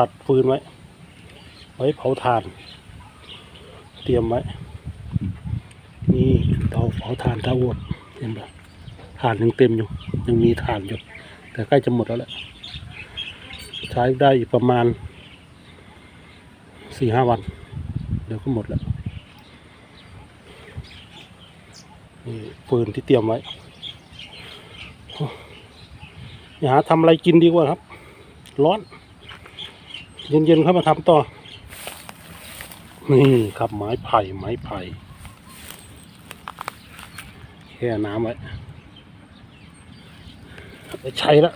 ตัดฟืนไว้ ไว้เผาถ่าน เตรียมไว้ นี่เตาเผาถ่านตาอวบเห็นปะถ่านยังเต็มอยู่ ยังมีถ่านอยู่ แต่ใกล้จะหมดแล้วแหละใช้ได้อีกประมาณสี่ห้าวัน เดี๋ยวก็หมดแล้วนี่ฟืนที่เตรียมไว้อย่าหาทำอะไรกินดีกว่าครับ ร้อน เย็นๆเข้ามาทำต่อ นี่ครับไม้ไผ่ไม้ไผ่แช่น้ำไว้ไปใช้แล้ว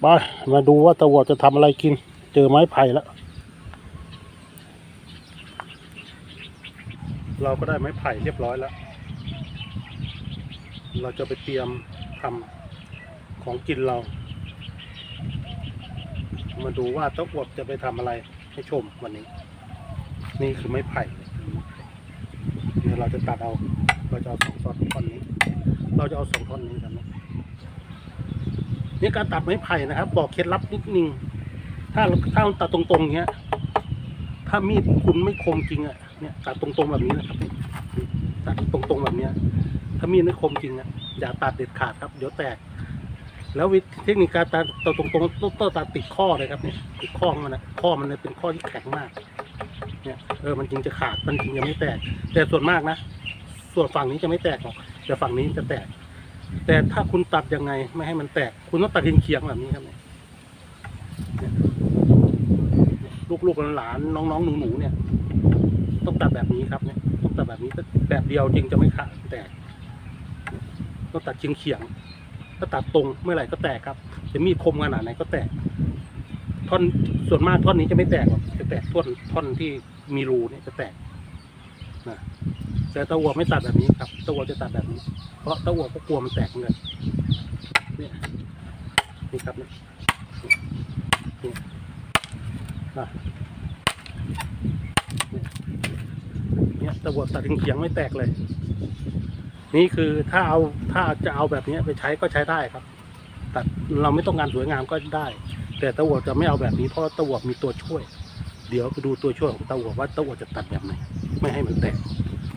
ไปมาดูว่าตะวอจะทำอะไรกิน เจอไม้ไผ่แล้ว เราก็ได้ไม้ไผ่เรียบร้อยแล้ว เราจะไปเตรียมทำของกินเรา มาดูว่าตะอวบจะไปทำอะไรให้ชมวันนี้ นี่คือไม้ไผ่เดี๋ยวเราจะตัดเอาเราจะเอาสองท่อนท่อนนี้ เราจะเอาสองท่อนนี้กันนะนี่การตัดไม้ไผ่นะครับ บอกเคล็ดลับนิดนึงถ้าถ้าตัดตรงๆอย่างเงี้ย ถ้ามีดคุณไม่คมจริงอะ เนี่ยตัดตรงๆแบบนี้นะครับตัดตรงๆแบบเนี้ยถ้ามีดไม่คมจริงอะอย่าตัดเด็ดขาดครับเดี๋ยวแตก แล้ววิธีเทคนิคการตัดตัดตรงๆต้องตัดติดข้อเลยครับเนี่ยติดข้อมันนะข้อมันเนี่ยเป็นข้อที่แข็งมากเนี่ยเออมันจริงจะขาดมันจริงยังไม่แตก แต่ส่วนมากนะ ส่วนฝั่งนี้จะไม่แตกหรอกแต่ฝั่งนี้จะแตก แต่ถ้าคุณตัดยังไงไม่ให้มันแตก คุณต้องตัดเคียงๆแบบนี้ครับเนี่ยเนี่ยลูกๆหลานๆน้องๆหนูๆเนี่ย ต้องตัดแบบนี้ครับเนี่ยต้องตัดแบบนี้แบบเดียวจริงจะไม่ขาดแตกต้องตัดเคียงๆถ้าตัดตรงเมื่อไหร่ก็แตกครับจะมีคมขนาดไหนก็แตก ท่อนส่วนมากท่อนนี้จะไม่แตกหรอกจะแตกท่อนท่อนที่มีรูเนี่ยจะแตกนะแต่ตะวัวไม่ตัดแบบนี้ครับตะวัวจะตัดแบบนี้ เพราะตะวัวก็กลัวมันแตกเหมือนกันเนี่ยนี่ครับเนี่ยนี่อะเนี่ยเนี่ย ตะวัวตัดถึงเขียงไม่แตกเลย นี่คือถ้าเอาถ้าจะเอาแบบนี้ไปใช้ก็ใช้ได้ครับ ตัดเราไม่ต้องการสวยงามก็ได้ แต่ตะวัวจะไม่เอาแบบนี้เพราะตะวัวมีตัวช่วย เดี๋ยวไปดูตัวช่วยของตะวัวว่าตะวัวจะตัดแบบไหนไม่ให้มันแตก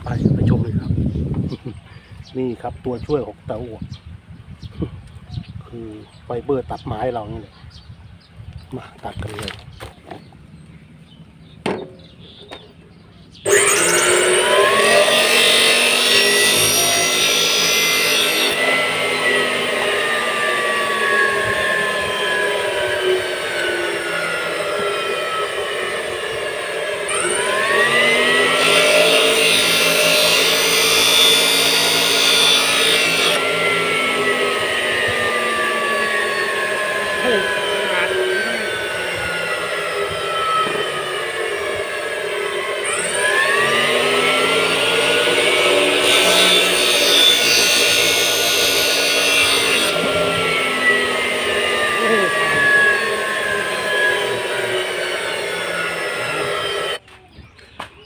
ไปไปชมเลยครับ นี่ครับตัวช่วยของตาอวดคือไฟเบอร์ตัดไม้เรานี่แหละมาตัดกันเลย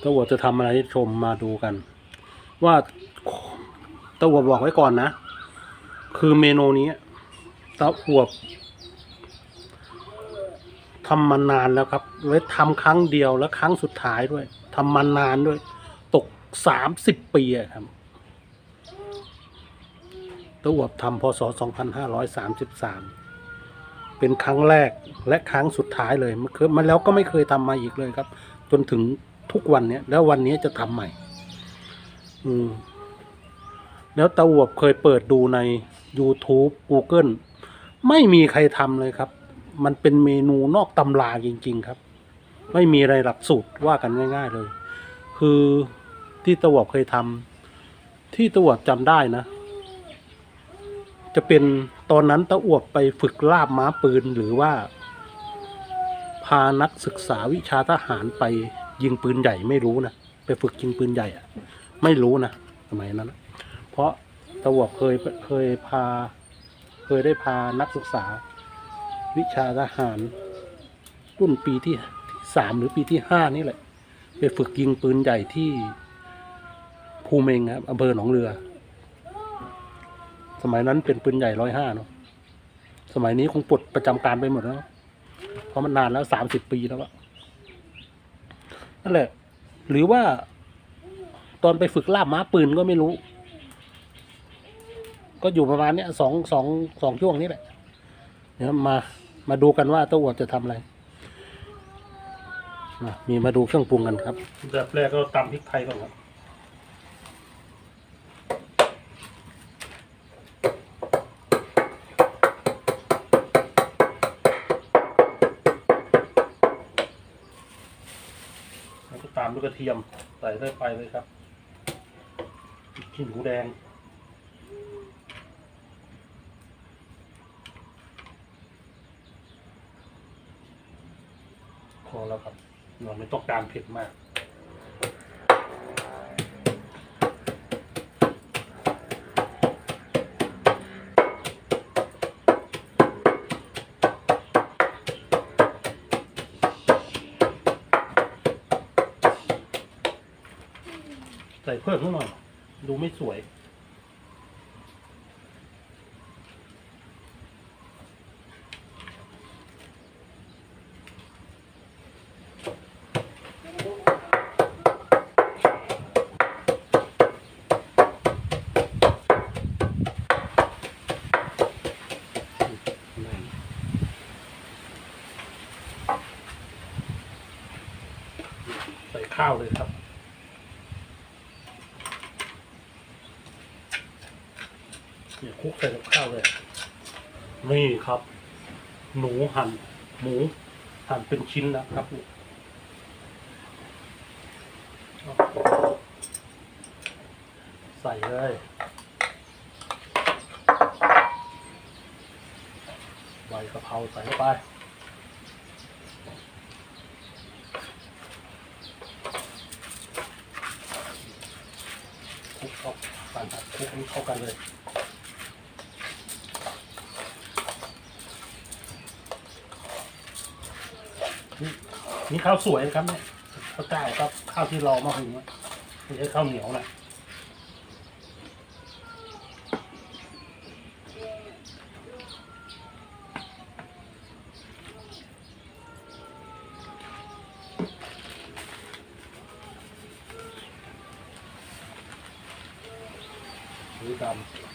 ตะ วจะทำอะไรชมมาดูกัน ว่าตะวัวบอกไว้ก่อนนะ คือเมนูนี้ตะวบทำมานานแล้วครับไว้ทำครั้งเดียวและครั้งสุดท้ายด้วยทำมานานด้วย ตกสามสิบปีครับตะวบทำพศสองพันห้าร้อยสามสิบสามเป็นครั้งแรกและครั้งสุดท้ายเลยมันเคยมันแล้วก็ไม่เคยทำมาอีกเลยครับ จนถึง ทุกวันเนี้ยแล้ววันนี้จะทำใหม่ อืม แล้วตะอวบเคยเปิดดูใน YouTube Google ไม่มีใครทำเลยครับ มันเป็นเมนูนอกตำราจริง ๆ ครับ ไม่มีอะไรหลักสูตรว่ากันง่าย ๆ เลย คือที่ตะวบเคยทำที่ตะวบจำได้นะ จะเป็นตอนนั้นตะอวบไปฝึกลาบม้าปืนหรือว่า พานักศึกษาวิชาทหารไป ยิงปืนใหญ่ไม่รู้นะไปฝึกยิงปืนใหญ่อะไม่รู้นะสมัยนั้นนะเพราะตะวบเคยเคยพา เคยได้พานักศึกษา วิชาทหาร รุ่นปีที่สามหรือปีที่ห้านี่แหละ ไปฝึกยิงปืนใหญ่ที่ภูเมงครับอำเภอหนองเรือ สมัยนั้นเป็นปืนใหญ่ร้อยห้าเนาะสมัยนี้คงปลดประจำการไปหมดแล้ว เพราะมันนานแล้วสามสิบปีแล้วอะ นั่นแหละ หรือว่าตอนไปฝึกล่ามม้าปืนก็ไม่รู้ ก็อยู่ประมาณเนี้ยสองสองสองช่วงนี้แหละ เดี๋ยวมามาดูกันว่าเต้าอวดจะทำอะไรอะมีมาดูเครื่องปรุงกันครับแบบแรกก็ตำพริกไทยก่อนครับ แล้วก็ตาม ด้วยกระเทียมใส่ได้ไปเลยครับขิงหูแดงพอแล้วครับเราไม่ต้องการเผ็ดมาก ใส่เพิ่มนิดหน่อย ดูไม่สวย ใส่ข้าวเลยครับ นี่ยคุกใส่กับข้าวเลย นี่ครับ หนูหั่นหมูหั่นเป็นชิ้นนะครับใส่เลยใบกะเพราใส่เข้าไปคลุกเข้ากันคลุกให้เข้ากันเลย นี่ข้าวสวยนะครับเนี่ยข้าวเจ้าครับข้าวที่รอมาหุงอะไม่ใช่ข้าวเหนียวนะหรือดำ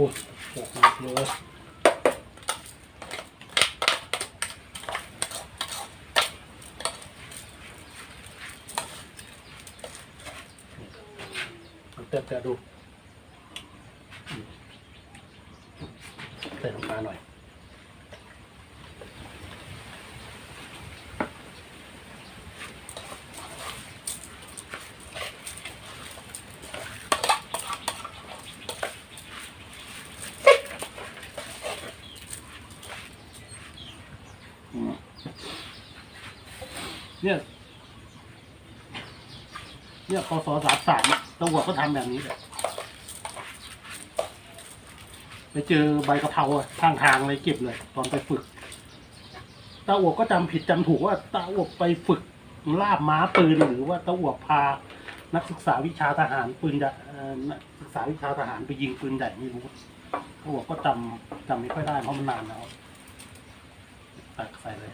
อ้โหหกหนักเลเติมแต่ดูเติมลงมาหน่อย เนี่ยคศสามสามตำรวจก็ทำแบบนี้เลยไปเจอใบกะเพราข้างทางเลยเก็บเลย ตอนไปฝึกตาอวบก็จำผิดจำถูกว่าตาอวบไปฝึกล่ามม้าปืนหรือว่าตาอวบพา นักศึกษาวิชาทหารปืนนักศึกษาวิชาทหารไปยิงปืนใหญ่ไม่รู้ตาอวบก็จำจำไม่ค่อยได้เพราะมันนานแล้วตักใส่เลย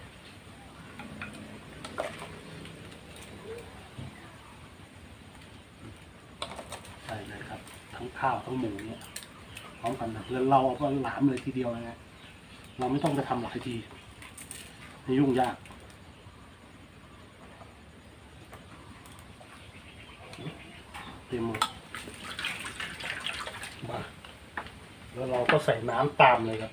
ใส่เลยครับ ทั้งข้าวทั้งหมูเนี่ยพร้อมกันนะเพื่อนเราก็หลามเลยทีเดียวนะฮะเราไม่ต้องไปทำหลายทีไม่ยุ่งยากเต็มหมดมาแล้วเราก็ใส่น้ำตามเลยครับ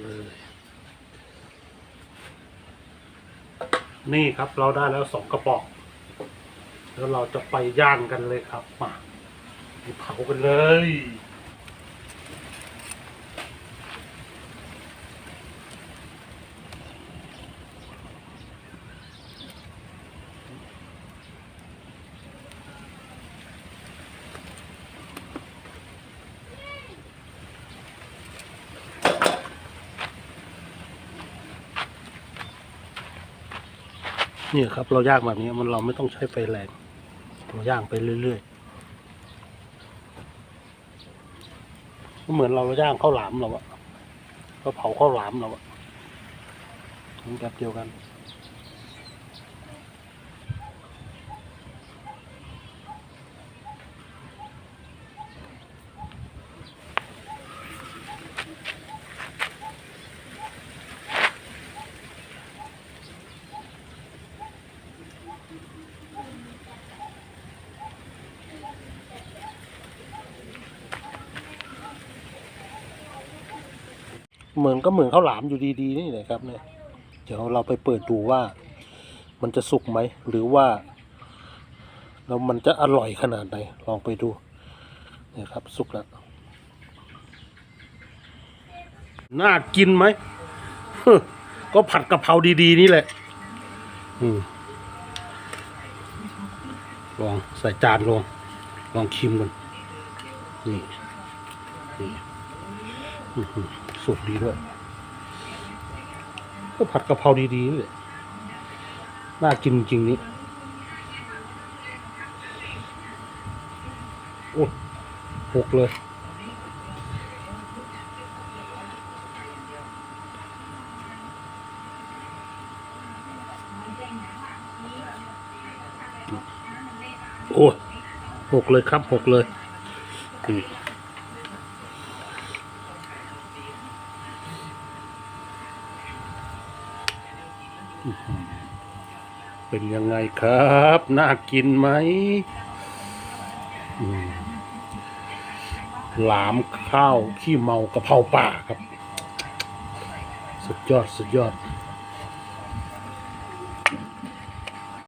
เลย นี่ครับเราได้แล้วสองกระบอก แล้วเราจะไปย่างกันเลยครับมาเผากันเลย นี่ครับเราย่างแบบนี้มันเราไม่ต้องใช้ไฟแรงเราย่างไปเรื่อยๆก็เหมือนเราย่างข้าวหลามเราอะก็เผาข้าวหลามเราอะมันแบบเดียวกัน เหมือนก็เหมือนข้าวหลามอยู่ดีๆนี่แหละครับเนี่ยเดี๋ยวเราไปเปิดดูว่า มันจะสุกไหมหรือว่าแล้วมันจะอร่อยขนาดไหนลองไปดูนี่ยครับสุกแล้วน่ากินไหมก็ผัดกะเพราดีๆนี่แหละอลองใส่จานลองลองชิมกันนี่นี่ สุกดีด้วย ก็ผัดกะเพราดีๆนี่แหละน่ากินจริงนี่โอ้หกเลยโอ้หกเลยครับหกเลยอืม เป็นยังไงครับ น่ากินไหมหลามข้าวขี้เมากระเพราป่าครับ สุดยอด สุดยอด